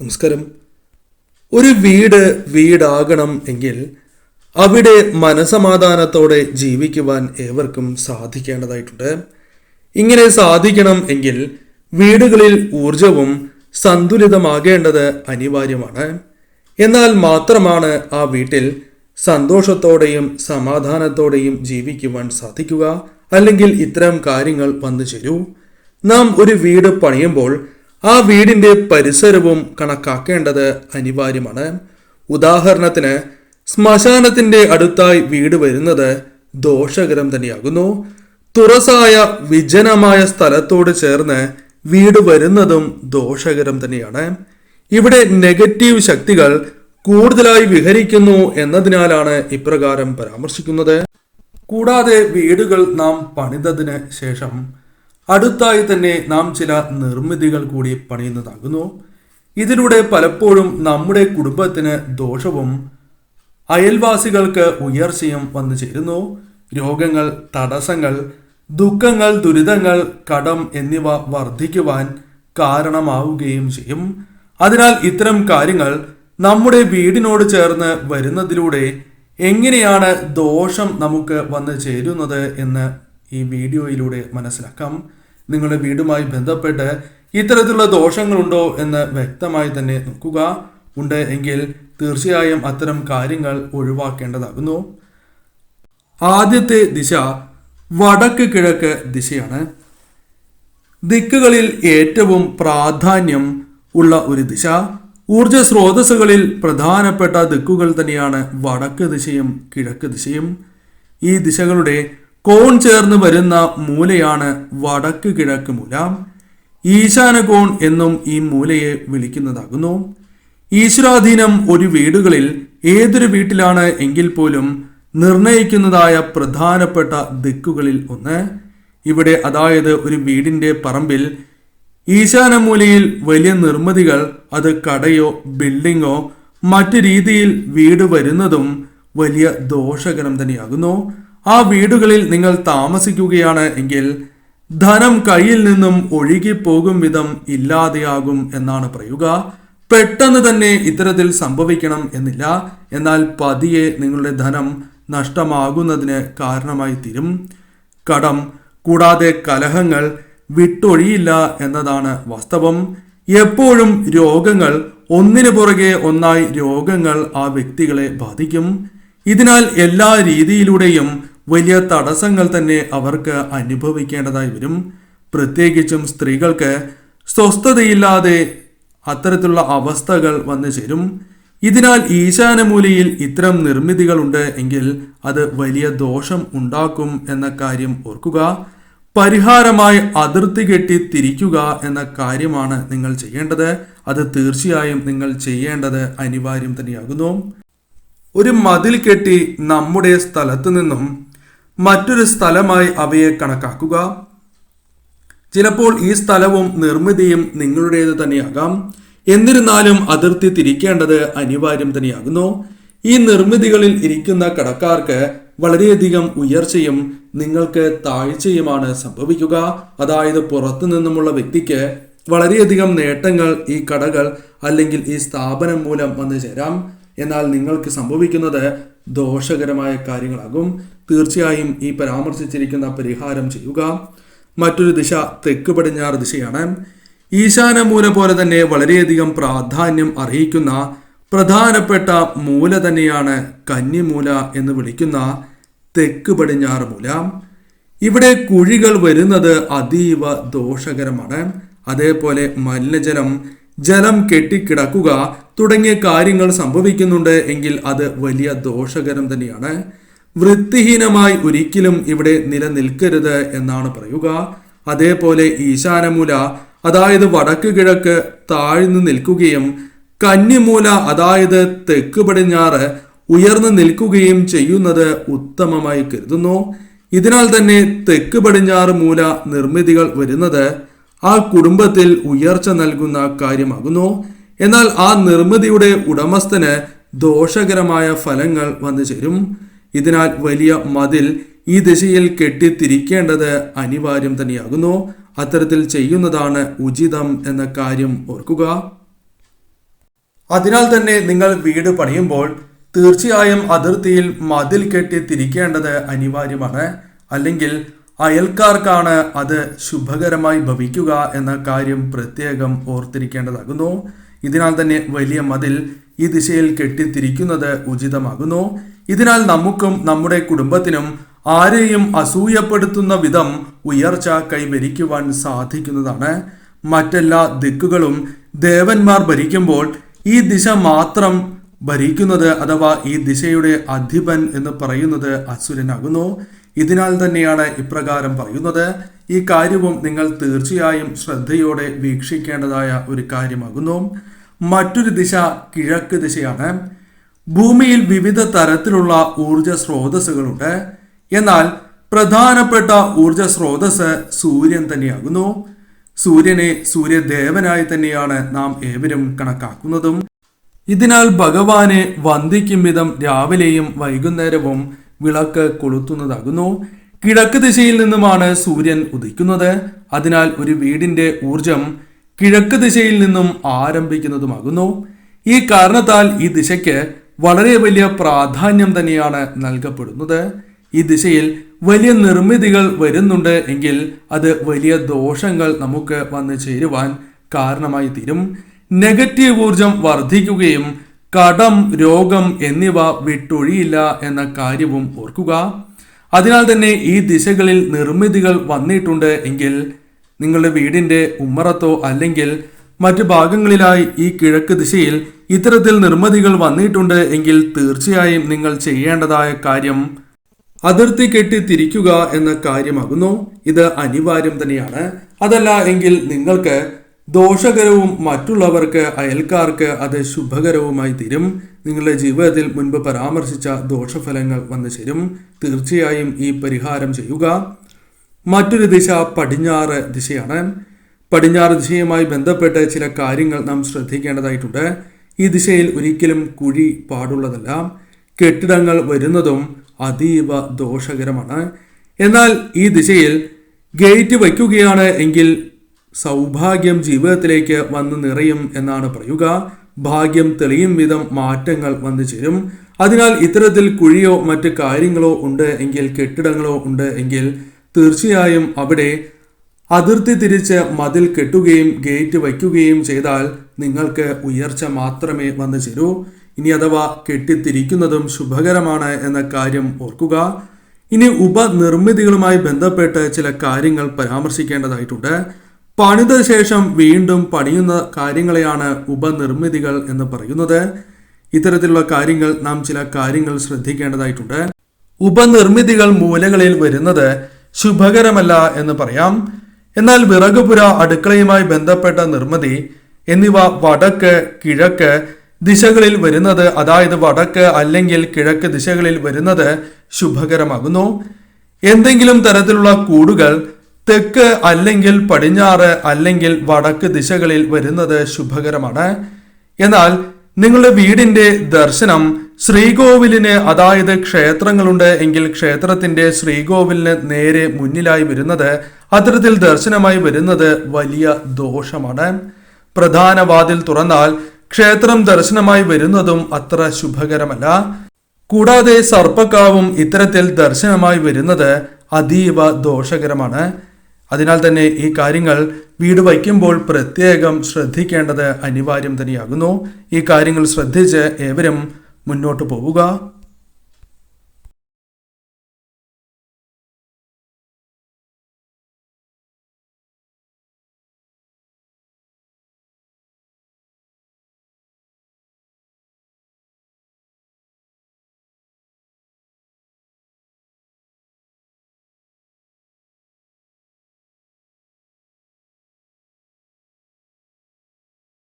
നമസ്കാരം. ഒരു വീട് വീടാകണം എങ്കിൽ അവിടെ മനസമാധാനത്തോടെ ജീവിക്കുവാൻ ഏവർക്കും സാധിക്കേണ്ടതായിട്ടുണ്ട്. ഇങ്ങനെ സാധിക്കണം എങ്കിൽ വീടുകളിൽ ഊർജവും സന്തുലിതമാകേണ്ടത് അനിവാര്യമാണ്. എന്നാൽ മാത്രമാണ് ആ വീട്ടിൽ സന്തോഷത്തോടെയും സമാധാനത്തോടെയും ജീവിക്കുവാൻ സാധിക്കുക. അല്ലെങ്കിൽ ഇത്തരം കാര്യങ്ങൾ വന്നു ചേരൂ. നാം ഒരു വീട് പണിയുമ്പോൾ ആ വീടിന്റെ പരിസരവും കണക്കാക്കേണ്ടത് അനിവാര്യമാണ്. ഉദാഹരണത്തിന് ശ്മശാനത്തിന്റെ അടുത്തായി വീട് വരുന്നത് ദോഷകരം തന്നെയാകുന്നു. തുറസായ വിജനമായ സ്ഥലത്തോട് ചേർന്ന് വീട് വരുന്നതും ദോഷകരം തന്നെയാണ്. ഇവിടെ നെഗറ്റീവ് ശക്തികൾ കൂടുതലായി വിഹരിക്കുന്നു എന്നതിനാലാണ് ഇപ്രകാരം പരാമർശിക്കുന്നത്. കൂടാതെ വീടുകൾ നാം പണിതതിന് ശേഷം അടുത്തായി തന്നെ നാം ചില നിർമ്മിതികൾ കൂടി പണിയുന്നതാകുന്നു. ഇതിലൂടെ പലപ്പോഴും നമ്മുടെ കുടുംബത്തിന് ദോഷവും അയൽവാസികൾക്ക് ഉയർച്ചയും വന്നു ചേരുന്നു. രോഗങ്ങൾ തടസ്സങ്ങൾ ദുഃഖങ്ങൾ ദുരിതങ്ങൾ കടം എന്നിവ വർദ്ധിക്കുവാൻ കാരണമാവുകയും ചെയ്യും. അതിനാൽ ഇത്തരം കാര്യങ്ങൾ നമ്മുടെ വീടിനോട് ചേർന്ന് വരുന്നതിലൂടെ എങ്ങനെയാണ് ദോഷം നമുക്ക് വന്നു ചേരുന്നത് എന്ന് ഈ വീഡിയോയിലൂടെ മനസ്സിലാക്കാം. നിങ്ങളുടെ വീടുമായി ബന്ധപ്പെട്ട് ഇത്തരത്തിലുള്ള ദോഷങ്ങളുണ്ടോ എന്ന് വ്യക്തമായി തന്നെ നോക്കുക. ഉണ്ട് എങ്കിൽ തീർച്ചയായും അത്തരം കാര്യങ്ങൾ ഒഴിവാക്കേണ്ടതാകുന്നു. ആദ്യത്തെ ദിശ വടക്ക് കിഴക്ക് ദിശയാണ്. ദിക്കുകളിൽ ഏറ്റവും പ്രാധാന്യം ഉള്ള ഒരു ദിശ. ഊർജ സ്രോതസ്സുകളിൽ പ്രധാനപ്പെട്ട ദിക്കുകൾ തന്നെയാണ് വടക്ക് ദിശയും കിഴക്ക് ദിശയും. ഈ ദിശകളുടെ കോൺ ചേർന്ന് വരുന്ന മൂലയാണ് വടക്ക് കിഴക്ക് മൂല. ഈശാന കോൺ എന്നും ഈ മൂലയെ വിളിക്കുന്നതാകുന്നു. ഈശ്വരാധീനം ഒരു വീടുകളിൽ ഏതൊരു വീട്ടിലാണ് എങ്കിൽ പോലും നിർണയിക്കുന്നതായ പ്രധാനപ്പെട്ട ദിക്കുകളിൽ ഒന്ന്. ഇവിടെ അതായത് ഒരു വീടിന്റെ പറമ്പിൽ ഈശാന മൂലയിൽ വലിയ നിർമ്മിതികൾ അത് കടയോ ബിൽഡിങ്ങോ മറ്റു രീതിയിൽ വീട് വരുന്നതും വലിയ ദോഷകരം തന്നെയാകുന്നു. ആ വീടുകളിൽ നിങ്ങൾ താമസിക്കുകയാണ് എങ്കിൽ ധനം കയ്യിൽ നിന്നും ഒഴുകിപ്പോകും വിധം ഇല്ലാതെയാകും എന്നാണ് പറയുക. പെട്ടെന്ന് തന്നെ ഇത്തരത്തിൽ സംഭവിക്കണം എന്നില്ല. എന്നാൽ പതിയെ നിങ്ങളുടെ ധനം നഷ്ടമാകുന്നതിന് കാരണമായി തീരും. കടം കൂടാതെ കലഹങ്ങൾ വിട്ടൊഴിയില്ല എന്നതാണ് വാസ്തവം. എപ്പോഴും രോഗങ്ങൾ ഒന്നിനു പുറകെ ഒന്നായി രോഗങ്ങൾ ആ വ്യക്തികളെ ബാധിക്കും. ഇതിനാൽ എല്ലാ രീതിയിലൂടെയും വലിയ തടസ്സങ്ങൾ തന്നെ അവർക്ക് അനുഭവിക്കേണ്ടതായി വരും. പ്രത്യേകിച്ചും സ്ത്രീകൾക്ക് സ്വസ്ഥതയില്ലാതെ അത്തരത്തിലുള്ള അവസ്ഥകൾ വന്നു ചേരും. ഇതിനാൽ ഈശാനമൂലയിൽ ഇത്തരം നിർമ്മിതികളുണ്ട് എങ്കിൽ അത് വലിയ ദോഷം ഉണ്ടാക്കും എന്ന കാര്യം ഓർക്കുക. പരിഹാരമായി അതിർത്തി കെട്ടി തിരിക്കുക എന്ന കാര്യമാണ് നിങ്ങൾ ചെയ്യേണ്ടത്. അത് തീർച്ചയായും നിങ്ങൾ ചെയ്യേണ്ടത് അനിവാര്യം തന്നെയാകുന്നു. ഒരു മതിൽ കെട്ടി നമ്മുടെ സ്ഥലത്തു നിന്നും മറ്റൊരു സ്ഥലമായി അവയെ കണക്കാക്കുക. ചിലപ്പോൾ ഈ സ്ഥലവും നിർമ്മിതിയും നിങ്ങളുടേത് തന്നെയാകാം. എന്നിരുന്നാലും അതിർത്തി തിരിക്കേണ്ടത് അനിവാര്യം തന്നെയാകുന്നു. ഈ നിർമ്മിതികളിൽ ഇരിക്കുന്ന കടക്കാർക്ക് വളരെയധികം ഉയർച്ചയും നിങ്ങൾക്ക് താഴ്ചയുമാണ് സംഭവിക്കുക. അതായത് പുറത്തു നിന്നുമുള്ള വ്യക്തിക്ക് വളരെയധികം നേട്ടങ്ങൾ ഈ കടകൾ അല്ലെങ്കിൽ ഈ സ്ഥാപനം മൂലം വന്നു ചേരാം. എന്നാൽ നിങ്ങൾക്ക് സംഭവിക്കുന്നത് ദോഷകരമായ കാര്യങ്ങളാകും. തീർച്ചയായും ഈ പരാമർശിച്ചിരിക്കുന്ന പരിഹാരം ചെയ്യുക. മറ്റൊരു ദിശ തെക്ക് പടിഞ്ഞാറ് ദിശയാണ്. ഈശാനമൂല പോലെ തന്നെ വളരെയധികം പ്രാധാന്യം അർഹിക്കുന്ന പ്രധാനപ്പെട്ട മൂല തന്നെയാണ് കന്നിമൂല എന്ന് വിളിക്കുന്ന തെക്ക് പടിഞ്ഞാറ് മൂല. ഇവിടെ കുഴികൾ വരുന്നത് അതീവ ദോഷകരമാണ്. അതേപോലെ മലിനജലം ജലം കെട്ടിക്കിടക്കുക തുടങ്ങിയ കാര്യങ്ങൾ സംഭവിക്കുന്നുണ്ട് എങ്കിൽ അത് വലിയ ദോഷകരം തന്നെയാണ്. വൃത്തിഹീനമായി ഒരിക്കലും ഇവിടെ നിലനിൽക്കരുത് എന്നാണ് പറയുക. അതേപോലെ ഈശാനമൂല അതായത് വടക്ക് കിഴക്ക് താഴ്ന്നു നിൽക്കുകയും കന്നിമൂല അതായത് തെക്ക് പടിഞ്ഞാറ് ഉയർന്നു നിൽക്കുകയും ചെയ്യുന്നത് ഉത്തമമായി കരുതുന്നു. ഇതിനാൽ തന്നെ തെക്ക് പടിഞ്ഞാറ് മൂല നിർമ്മിതികൾ വരുന്നത് ആ കുടുംബത്തിൽ ഉയർച്ച നൽകുന്ന കാര്യമാകുന്നു. എന്നാൽ ആ നിർമ്മിതിയുടെ ഉടമസ്ഥന് ദോഷകരമായ ഫലങ്ങൾ വന്നു ചേരും. ഇതിനാൽ വലിയ മതിൽ ഈ ദിശയിൽ കെട്ടിത്തിരിക്കേണ്ടത് അനിവാര്യം തന്നെയാകുന്നു. അത്തരത്തിൽ ചെയ്യുന്നതാണ് ഉചിതം എന്ന കാര്യം ഓർക്കുക. അതിനാൽ തന്നെ നിങ്ങൾ വീട് പണിയുമ്പോൾ തീർച്ചയായും അതിർത്തിയിൽ മതിൽ കെട്ടി തിരിക്കേണ്ടത് അനിവാര്യമാണ്. അല്ലെങ്കിൽ അയൽക്കാർക്കാണ് അത് ശുഭകരമായി ഭവിക്കുക എന്ന കാര്യം പ്രത്യേകം ഓർത്തിരിക്കേണ്ടതാകുന്നു. ഇതിനാൽ തന്നെ വലിയ മതിൽ ഈ ദിശയിൽ കെട്ടിത്തിരിക്കുന്നത് ഉചിതമാകുന്നു. ഇതിനാൽ നമുക്കും നമ്മുടെ കുടുംബത്തിനും ആരെയും അസൂയപ്പെടുത്തുന്ന വിധം ഉയർച്ച കൈവരിക്കുവാൻ സാധിക്കുന്നതാണ്. മറ്റെല്ലാ ദിക്കുകളും ദേവന്മാർ ഭരിക്കുമ്പോൾ ഈ ദിശ മാത്രം ഭരിക്കുന്നത് അഥവാ ഈ ദിശയുടെ അധിപൻ എന്ന് പറയുന്നത് അസുരനാകുന്നു. ഇതിനാൽ തന്നെയാണ് ഇപ്രകാരം പറയുന്നത്. ഈ കാര്യവും നിങ്ങൾ തീർച്ചയായും ശ്രദ്ധയോടെ വീക്ഷിക്കേണ്ടതായ ഒരു കാര്യമാകുന്നു. മറ്റൊരു ദിശ കിഴക്ക് ദിശയാണ്. ഭൂമിയിൽ വിവിധ തരത്തിലുള്ള ഊർജ സ്രോതസ്സുകളുണ്ട്. എന്നാൽ പ്രധാനപ്പെട്ട ഊർജ സ്രോതസ് സൂര്യൻ തന്നെയാകുന്നു. സൂര്യനെ സൂര്യദേവനായി തന്നെയാണ് നാം ഏവരും കണക്കാക്കുന്നതും. ഇതിനാൽ ഭഗവാനെ വന്ദിക്കും വിധം രാവിലെയും വൈകുന്നേരവും വിളക്ക് കൊളുത്തുന്നതാകുന്നു. കിഴക്ക് ദിശയിൽ നിന്നുമാണ് സൂര്യൻ ഉദിക്കുന്നത്. അതിനാൽ ഒരു വീടിന്റെ ഊർജം കിഴക്ക് ദിശയിൽ നിന്നും ആരംഭിക്കുന്നതുമാകുന്നു. ഈ കാരണത്താൽ ഈ ദിശയ്ക്ക് വളരെ വലിയ പ്രാധാന്യം തന്നെയാണ് നൽകപ്പെടുന്നത്. ഈ ദിശയിൽ വലിയ നിർമ്മിതികൾ വരുന്നുണ്ട് എങ്കിൽ അത് വലിയ ദോഷങ്ങൾ നമുക്ക് വന്നു ചേരുവാൻ കാരണമായി തീരും. നെഗറ്റീവ് ഊർജം വർദ്ധിക്കുകയും കടം രോഗം എന്നിവ വിട്ടൊഴിയില്ല എന്ന കാര്യവും ഓർക്കുക. അതിനാൽ തന്നെ ഈ ദിശകളിൽ നിർമ്മിതികൾ വന്നിട്ടുണ്ട് എങ്കിൽ നിങ്ങളുടെ വീടിന്റെ ഉമ്മറത്തോ അല്ലെങ്കിൽ മറ്റു ഭാഗങ്ങളിലായി ഈ കിഴക്ക് ദിശയിൽ ഇത്തരത്തിൽ നിർമ്മിതികൾ വന്നിട്ടുണ്ട് എങ്കിൽ തീർച്ചയായും നിങ്ങൾ ചെയ്യേണ്ടതായ കാര്യം അതിർത്തി കെട്ടി തിരിക്കുക എന്ന കാര്യമാകുന്നു. ഇത് അനിവാര്യം തന്നെയാണ്. അതല്ല എങ്കിൽ നിങ്ങൾക്ക് ദോഷകരവും മറ്റുള്ളവർക്ക് അയൽക്കാർക്ക് അത് ശുഭകരവുമായി തീരും. നിങ്ങളുടെ ജീവിതത്തിൽ മുൻപ് പരാമർശിച്ച ദോഷഫലങ്ങൾ വന്നു ചേരും. തീർച്ചയായും ഈ പരിഹാരം ചെയ്യുക. മറ്റൊരു ദിശ പടിഞ്ഞാറ് ദിശയാണ്. പടിഞ്ഞാറ് ദിശയുമായി ബന്ധപ്പെട്ട് ചില കാര്യങ്ങൾ നാം ശ്രദ്ധിക്കേണ്ടതായിട്ടുണ്ട്. ഈ ദിശയിൽ ഒരിക്കലും കുഴി പാടുള്ളതല്ല. കെട്ടിടങ്ങൾ വരുന്നതും അതീവ ദോഷകരമാണ്. എന്നാൽ ഈ ദിശയിൽ ഗേറ്റ് വയ്ക്കുകയാണ് എങ്കിൽ സൗഭാഗ്യം ജീവിതത്തിലേക്ക് വന്ന് നിറയും എന്നാണ് പറയുക. ഭാഗ്യം തെളിയും വിധം മാറ്റങ്ങൾ വന്നു ചേരും. അതിനാൽ ഇത്തരത്തിൽ കുഴിയോ മറ്റ് കാര്യങ്ങളോ ഉണ്ട് എങ്കിൽ കെട്ടിടങ്ങളോ ഉണ്ട് എങ്കിൽ തീർച്ചയായും അവിടെ അതിർത്തി തിരിച്ച് മതിൽ കെട്ടുകയും ഗേറ്റ് വയ്ക്കുകയും ചെയ്താൽ നിങ്ങൾക്ക് ഉയർച്ച മാത്രമേ വന്നു ചേരൂ. ഇനി അഥവാ കെട്ടിത്തിരിക്കുന്നതും ശുഭകരമാണ് എന്ന കാര്യം ഓർക്കുക. ഇനി ഉപനിർമ്മിതികളുമായി ബന്ധപ്പെട്ട് ചില കാര്യങ്ങൾ പരാമർശിക്കേണ്ടതായിട്ടുണ്ട്. പണിത ശേഷം വീണ്ടും പണിയുന്ന കാര്യങ്ങളെയാണ് ഉപനിർമ്മിതികൾ എന്ന് പറയുന്നത്. ഇത്തരത്തിലുള്ള കാര്യങ്ങൾ നാം ചില കാര്യങ്ങൾ ശ്രദ്ധിക്കേണ്ടതായിട്ടുണ്ട്. ഉപനിർമ്മിതികൾ മൂലകളിൽ വരുന്നത് ശുഭകരമല്ല എന്ന് പറയാം. എന്നാൽ വിറകുപുര അടുക്കളയുമായി ബന്ധപ്പെട്ട നിർമ്മിതി എന്നിവ വടക്ക് കിഴക്ക് ദിശകളിൽ വരുന്നത് അതായത് വടക്ക് അല്ലെങ്കിൽ കിഴക്ക് ദിശകളിൽ വരുന്നത് ശുഭകരമാകുന്നു. എന്തെങ്കിലും തരത്തിലുള്ള കൂടുകൾ തെക്ക് അല്ലെങ്കിൽ പടിഞ്ഞാറ് അല്ലെങ്കിൽ വടക്ക് ദിശകളിൽ വരുന്നത് ശുഭകരമാണ്. എന്നാൽ നിങ്ങളുടെ വീടിന്റെ ദർശനം ശ്രീകോവിലിന് അതായത് ക്ഷേത്രങ്ങളുണ്ട് എങ്കിൽ ക്ഷേത്രത്തിന്റെ ശ്രീകോവിലിന് നേരെ മുന്നിലായി വരുന്നത് അത്തരത്തിൽ ദർശനമായി വരുന്നത് വലിയ ദോഷമാണ്. പ്രധാന വാതിൽ തുറന്നാൽ ക്ഷേത്രം ദർശനമായി വരുന്നതും അത്ര ശുഭകരമല്ല. കൂടാതെ സർപ്പക്കാവും ഇത്തരത്തിൽ ദർശനമായി വരുന്നത് അതീവ ദോഷകരമാണ്. അതിനാൽ തന്നെ ഈ കാര്യങ്ങൾ വീട് വയ്ക്കുമ്പോൾ പ്രത്യേകം ശ്രദ്ധിക്കേണ്ടത് അനിവാര്യം തന്നെയാകുന്നു. ഈ കാര്യങ്ങൾ ശ്രദ്ധിച്ച് ഏവരും മുന്നോട്ട് പോവുക.